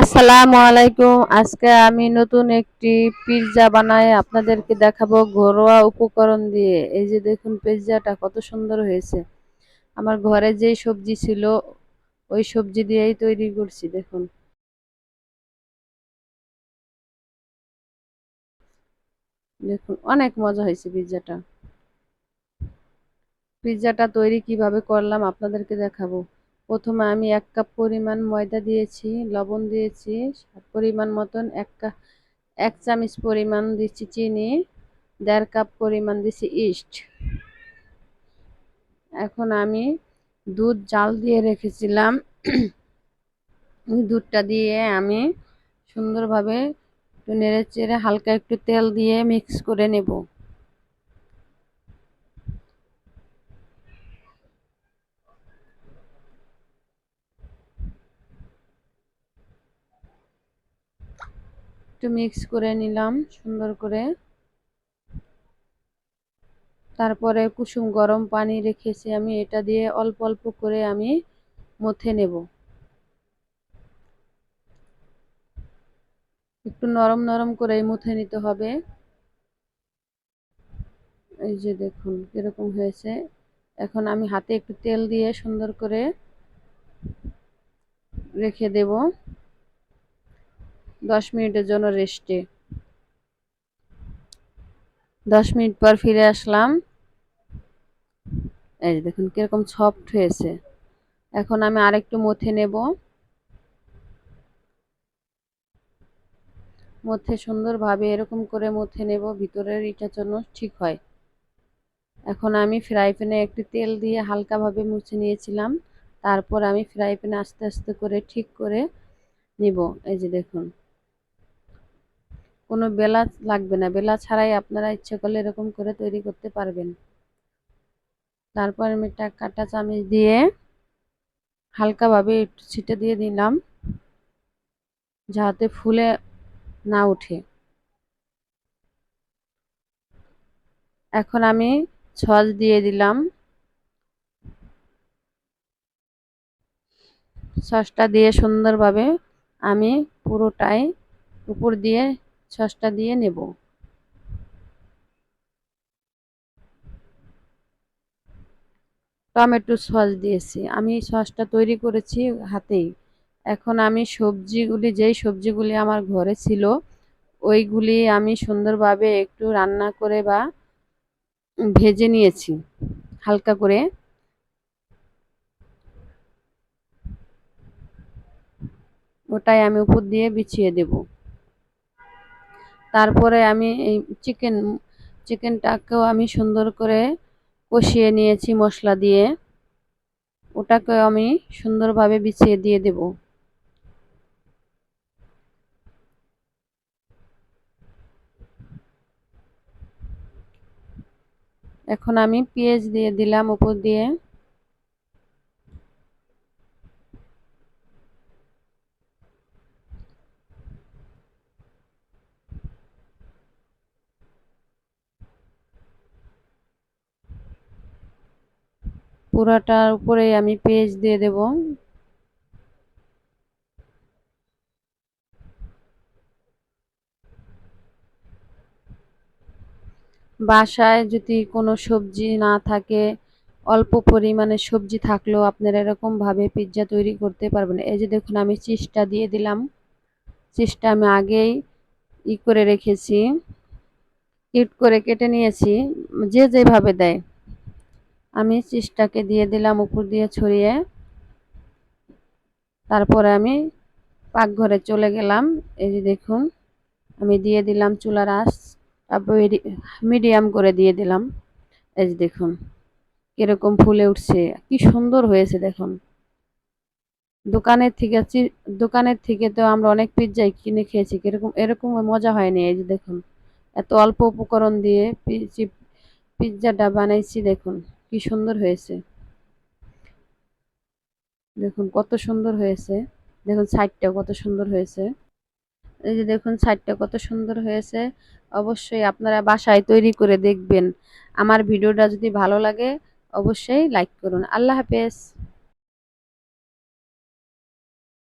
আসসালামু আলাইকুম। আজকে আমি নতুন একটি পিৎজা বানাই আপনাদেরকে দেখাবো ঘরোয়া উপকরণ দিয়ে। এই যে দেখুন পিৎজাটা কত সুন্দর হয়েছে। আমার ঘরে যেই সবজি ছিল, ওই সবজি দিয়েই তৈরি করছি, দেখুন। দেখুন, অনেক মজা হয়েছে পিৎজাটা। পিৎজাটা তৈরি কীভাবে করলাম আপনাদেরকে দেখাবো। প্রথমে আমি এক কাপ পরিমাণ ময়দা দিয়েছি, লবণ দিয়েছি পরিমাণ মতন এক কাপ এক চামচ পরিমাণ দিচ্ছি চিনি, দেড় কাপ পরিমাণ দিচ্ছি ইস্ট। এখন আমি দুধ জাল দিয়ে রেখেছিলাম। দুধটা দিয়ে আমি সুন্দরভাবে একটু নেড়ে চেড়ে হালকা একটু তেল দিয়ে মিক্স করে নেব। একটু মিক্স করে নিলাম, সুন্দর করে। তারপরে কুসুম গরম পানি রেখেছি আমি, এটা দিয়ে অল্প অল্প করে আমি মথে নেব। একটু নরম নরম করে মুথে নিতে হবে। এই যে দেখুন কীরকম হয়েছে। এখন আমি হাতে একটু তেল দিয়ে সুন্দর করে রেখে দেব। দশ মিনিটের জন্য রেস্টে। দশ মিনিট পর ফিরে আসলাম। এই যে দেখুন কীরকম সফট হয়েছে। এখন আমি আরেকটু মথে নেব। মধ্যে সুন্দরভাবে এরকম করে মথে নেব, ভিতরের এটার জন্য ঠিক হয়। এখন আমি ফ্রাই প্যানে একটু তেল দিয়ে হালকাভাবে মুছে নিয়েছিলাম। তারপর আমি ফ্রাই প্যানে আস্তে আস্তে করে ঠিক করে নিব। এই যে দেখুন। কোনো বেলা লাগবে না। বেলা ছাড়াই আপনারা ইচ্ছে করলে এরকম করে তৈরি করতে পারবেন। তারপর আমি একটা কাটা চামচ দিয়ে হালকাভাবে একটু ছিটে দিয়ে দিলাম যাতে ফুলে না উঠে এখন আমি সস দিয়ে দিলাম। সসটা দিয়ে সুন্দরভাবে আমি পুরোটাই উপর দিয়ে সসটা দিয়ে নেব। টমেটো সস দিয়েছি। আমি সসটা তৈরি করেছি হাতেই। এখন আমি সবজিগুলি, যেই সবজিগুলি আমার ঘরে ছিল, ওইগুলি আমি সুন্দরভাবে একটু রান্না করে বা ভেজে নিয়েছি, হালকা করে। ওটাই আমি উপর দিয়ে বিছিয়ে দেব। তারপরে আমি এই চিকেন চিকেনটাকেও আমি সুন্দর করে কষিয়ে নিয়েছি মশলা দিয়ে। ওটাকেও আমি সুন্দরভাবে বিছিয়ে দিয়ে দেব। এখন আমি পেঁয়াজ দিয়ে দিলাম উপর দিয়ে। পুরাটার উপরে আমি পেজ দিয়ে দেব। বাসায় যদি কোনো সবজি না থাকে, অল্প পরিমাণে সবজি থাকলেও আপনারা এরকমভাবে পিৎজা তৈরি করতে পারবেন। এই যে দেখুন, আমি চিজটা দিয়ে দিলাম। চিজটা আমি আগেই ই করে রেখেছি। কিট করে কেটে নিয়েছি। যে যেভাবে দেয়। আমি চিজটাকে দিয়ে দিলাম উপর দিয়ে ছড়িয়ে। তারপরে আমি পাকঘরে চলে গেলাম। এই যে দেখুন, আমি দিয়ে দিলাম চুলার আঁচ মিডিয়াম করে দিয়ে দিলাম। এই যে দেখুন, কীরকম ফুলে উঠছে, কি সুন্দর হয়েছে দেখুন। দোকানের থেকে দোকানের থেকে তো আমরা অনেক পিৎজাই কিনে খেয়েছি, কীরকম, এরকম মজা হয়নি। এই যে দেখুন, এত অল্প উপকরণ দিয়ে পিৎজাটা বানাইছি দেখুন। কি সুন্দর হয়েছে। দেখুন কত সুন্দর হয়েছে। দেখুন সাইডটা কত সুন্দর হয়েছে। এই যে দেখুন সাইডটা কত সুন্দর হয়েছে। অবশ্যই আপনারা বাসায় তৈরি করে দেখবেন। আমার ভিডিওটা যদি ভালো লাগে, অবশ্যই লাইক করুন। আল্লাহ হাফেজ।